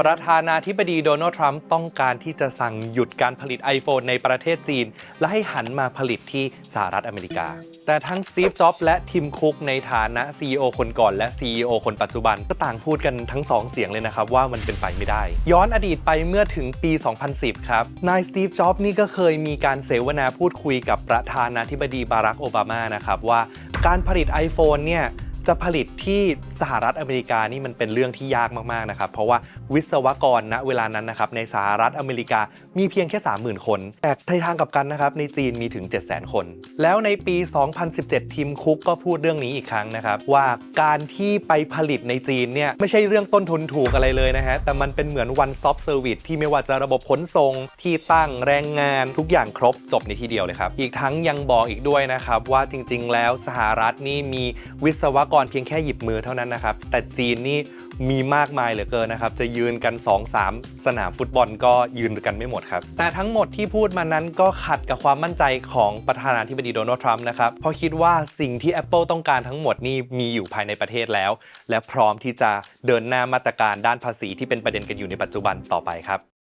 ประธานาธิบดีโดนัลด์ทรัมป์ต้องการที่จะสั่งหยุดการผลิต iPhone ในประเทศจีน และให้หันมาผลิตที่สหรัฐอเมริกา แต่ทั้งสตีฟ จ็อบส์และทิม คุกในฐานะ CEO คนก่อนและ CEO คนปัจจุบันก็ต่างพูดกันทั้งสองเสียงเลยนะครับว่ามันเป็นไปไม่ได้ ย้อนอดีตไปเมื่อถึงปี 2010 ครับ นายสตีฟ จ็อบส์นี่ก็เคยมีการเสวนาพูดคุยกับประธานาธิบดีบารักโอบามานะครับว่าการผลิต iPhone เนี่ย จะผลิตที่สหรัฐอเมริกานี่มันเป็นเรื่องที่ยากมากๆนะครับเพราะว่าวิศวกรณเวลานั้นนะครับในสหรัฐอเมริกามีเพียงแค่ 30,000 คน แต่ในทางกับกันนะครับในจีนมีถึง 700,000 คน แล้วในปี 2017 ทีมคุกก็พูดเรื่องนี้อีกครั้งนะครับว่าการที่ไปผลิตในจีนเนี่ยไม่ใช่เรื่องต้นทุนถูกอะไรเลยนะฮะแต่มันเป็นเหมือน one stop service ที่ไม่ว่าจะระบบขนส่งที่ตั้งแรงงานทุกอย่างครบจบในที่เดียวเลยครับอีกทั้งยังบอกอีกด้วยนะครับว่าจริง ๆ แล้วสหรัฐนี่มีวิศวกรรเพียงแค่หยิบมือเท่านั้นนะครับ แต่จีนนี่มีมากมายเหลือเกินนะครับ จะยืนกัน 2-3 สนามฟุตบอลก็ยืนกันไม่หมดครับ แต่ทั้งหมดที่พูดมานั้นก็ขัดกับความมั่นใจของประธานาธิบดีโดนัลด์ทรัมป์นะครับ เพราะคิดว่าสิ่งที่ Apple ต้องการทั้งหมดนี่มีอยู่ภายในประเทศแล้ว และพร้อมที่จะเดินหน้ามาตรการด้านภาษีที่เป็นประเด็นกันอยู่ในปัจจุบันต่อไปครับ